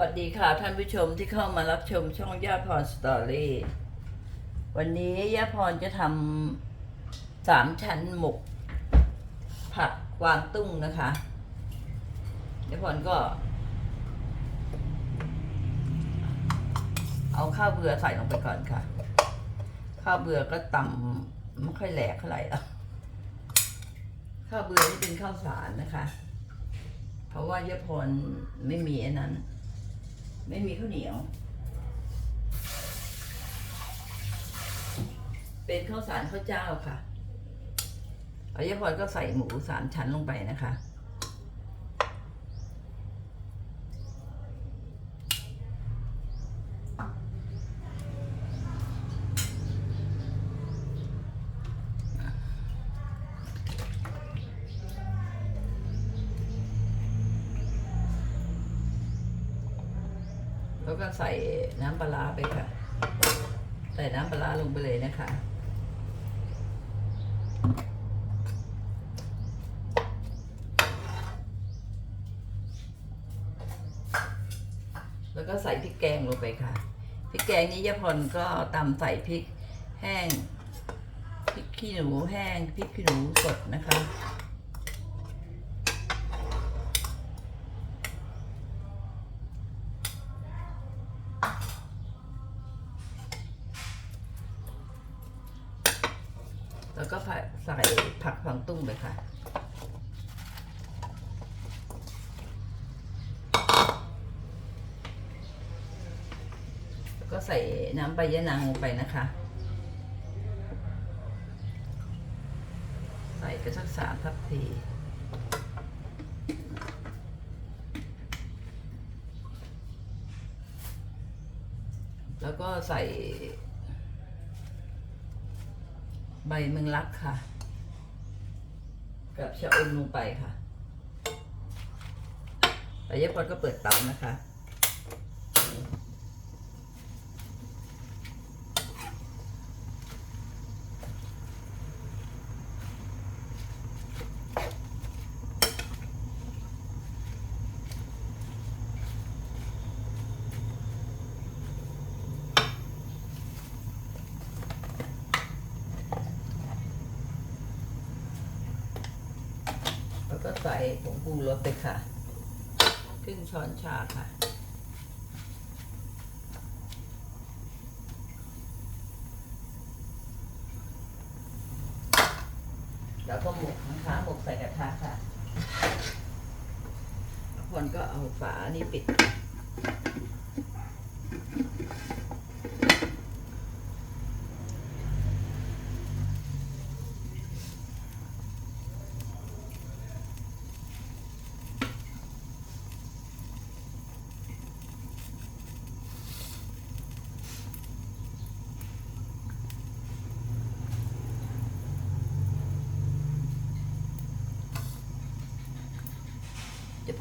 วัสดีค่ะท่านผู้ชมที่เข้ามารับชมช่องย่าพรสตอรี่วันนี้ย่าพรจะทำสามชั้นหมก ผักกวางตุ้งนะคะย่าพรก็ เอาข้าวเบื่อใส่ลงไปก่อนค่ะ ข้าวเบื่อก็ตำไม่ค่อยแหลกเท่าไหร่หรอกข้าวเบื่อนี่เป็นข้าวสารนะคะ เพราะว่าย่าพรไม่มีอันนั้น ไม่มีข้าวเหนียว เป็นข้าวสารข้าวเจ้าค่ะอายพรก็ใส่หมูสามชั้นลงไปนะคะ แล้วก็ใส่น้ำปลาไปค่ะ ใส่น้ำปลาร้าลงไปเลยนะคะแล้วก็ใส่พริกแกงลงไปค่ะ พริกแกงนี้ยะพรก็ตำใส่พริกแห้ง พริกขี้หนูแห้ง พริกขี้หนูสดนะคะ แล้วก็ใส่ผักฝังตุ้งไปค่ะแล้วก็ใส่น้ำใบยะนางลงไปนะคะ ใส่ไปสักสามทัพพีแล้วก็ใส่ ใบเมืองลักค่ะ กับชะอมลงไปค่ะแต่ยายพรก็เปิดเตานะคะ ผงปรุงรสไปค่ะครึ่งช้อนชาค่ะ แล้วก็หมกนะคะหมกใส่กระทะค่ะคนก็เอาฝานี่ปิด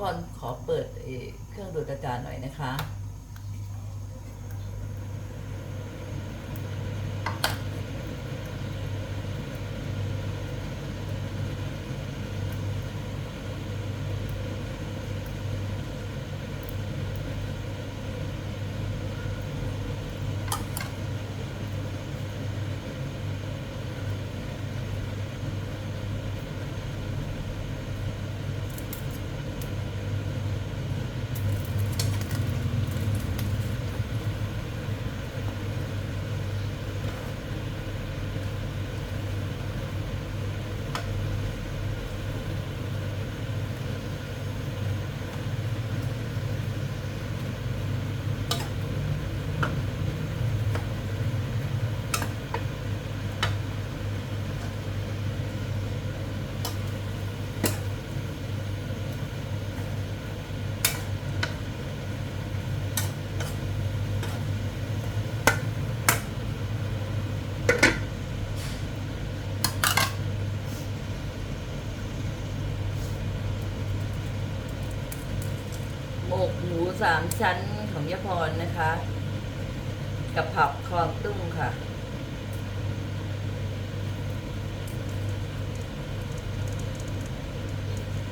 พรขอเปิดเอ่อเครื่องดูดอากาศหน่อยนะคะ สามชั้นของยพรนะคะ กับผับคลองตุ้งค่ะ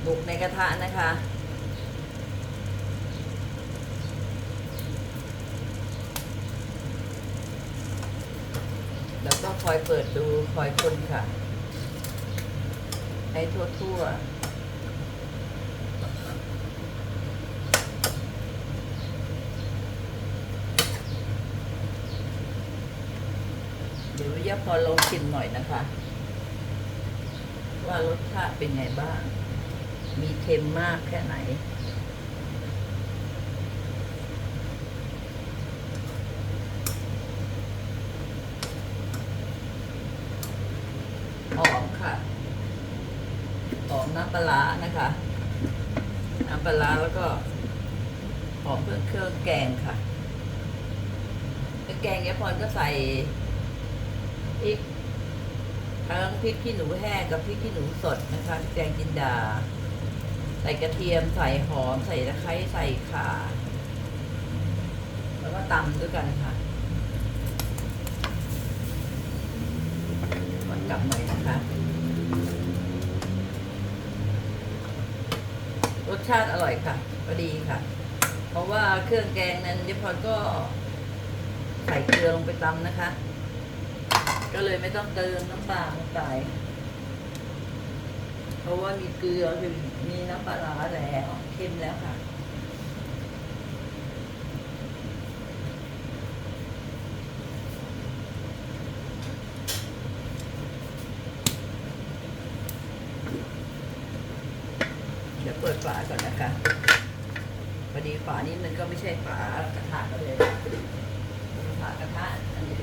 บุกในกระทะนะคะแล้วก็คอยเปิดดูคอยคนค่ะ ให้ทั่วๆ เดี๋ยววิทยาพรลองชิมหน่อยนะคะ ว่ารสชาติเป็นไงบ้าง มีเค็มมากแค่ไหน หอมค่ะ หอมน้ำปลานะคะ น้ำปลาร้าแล้วก็ หอมเครื่องเครื่องแกงค่ะเครื่องแกงยาพรก็ใส่ พริกทั้งพริกขี้หนูแห้งกับพริกขี้หนูสดนะคะแกงจินดา ใส่กระเทียมใส่หอม ใส่ตะไคร้ใส่ข่าแล้วก็ตำด้วยกันค่ะขอกลับหน่อยนะคะ รสชาติอร่อยค่ะพอดีค่ะ เพราะว่าเครื่องแกงนั้นยายพรก็ใส่เกลือลงไปตำนะคะ ก็เลยไม่ต้องเติมน้ำปลาลงไปเพราะว่ามีเกลือคือมีน้ำปลาร้าแล้วเค็มแล้วค่ะเดี๋ยวเปิดฝาก่อนนะคะพอดีฝานี้มันก็ไม่ใช่ฝากระทะก็เลยเป็นฝากระทะอันนี้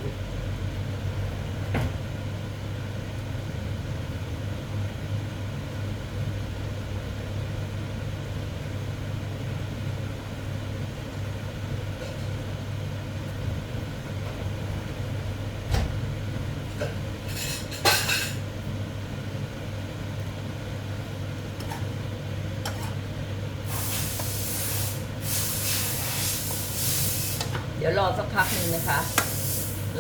เดี๋ยวรอสักพักหนึ่งนะคะ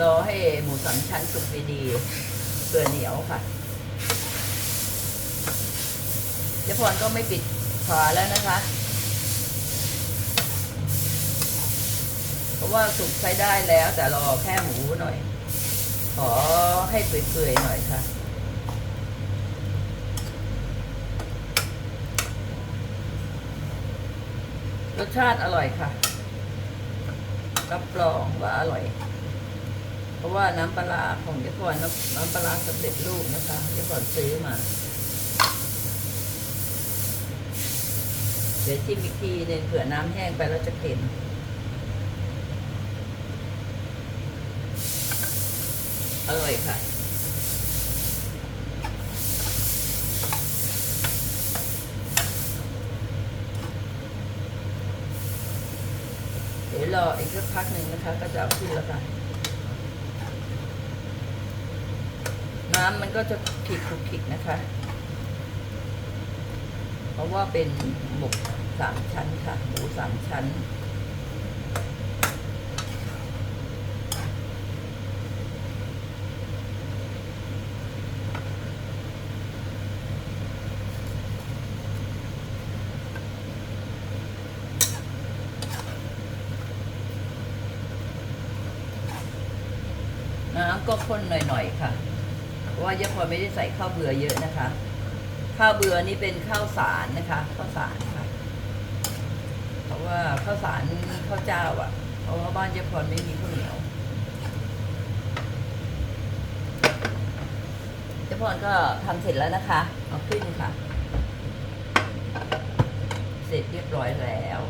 รอให้หมูสามชั้นสุกดีๆเกลือเหนียวค่ะเจ๊พรก็ไม่ปิดฝาแล้วนะคะ เพราะว่าสุกใช้ได้แล้วแต่รอแค่หมูหน่อย ขอให้เปื่อยๆหน่อยค่ะรสชาติอร่อยค่ะ รับรองว่าอร่อย เพราะว่าน้ำปลาของยายพรน้ำน้ำปลาสำเร็จรูปนะคะยายพรซื้อมา เดี๋ยวจิ้มอีกทีเนึงเผื่อน้ำแห้งไปแล้วจะเค็มอร่อยค่ะ ดี๋ยวรออีกสักพักหนึ่งนะคะ ก็จะเอาขึ้นแล้วค่ะ น้ำมันก็จะคลุกคลิดคุกคลิกนะคะ เพราะว่าเป็นหมกสามชั้นค่ะหมูสามชั้น ก็ข้นหน่อยๆค่ะเพราะว่ายายพรไม่ได้ใส่ข้าวเบื่อเยอะนะคะ ข้าวเบื่อนี่เป็นข้าวสารนะคะข้าวสารค่ะ เพราะว่าข้าวสารข้าวเจ้าอะ เพราะว่าบ้านยายพรไม่มีข้าวเหนียวยายพรก็ทำเสร็จแล้วนะคะ เอาขึ้นค่ะ เสร็จเรียบร้อยแล้ว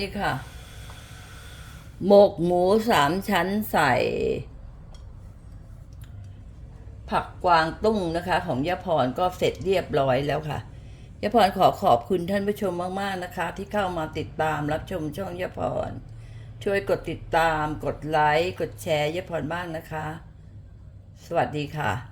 นี่ค่ะ หมกหมูสามชั้นใส่ ผักกวางตุ้งนะคะ ของยะพรก็เสร็จเรียบร้อยแล้วค่ะยะพรขอขอบคุณท่านผู้ชมมาก ๆ นะคะ ที่เข้ามาติดตามรับชมช่องยะพรช่วยกดติดตาม กดไลค์ กดแชร์ยะพรบ้างนะคะ สวัสดีค่ะ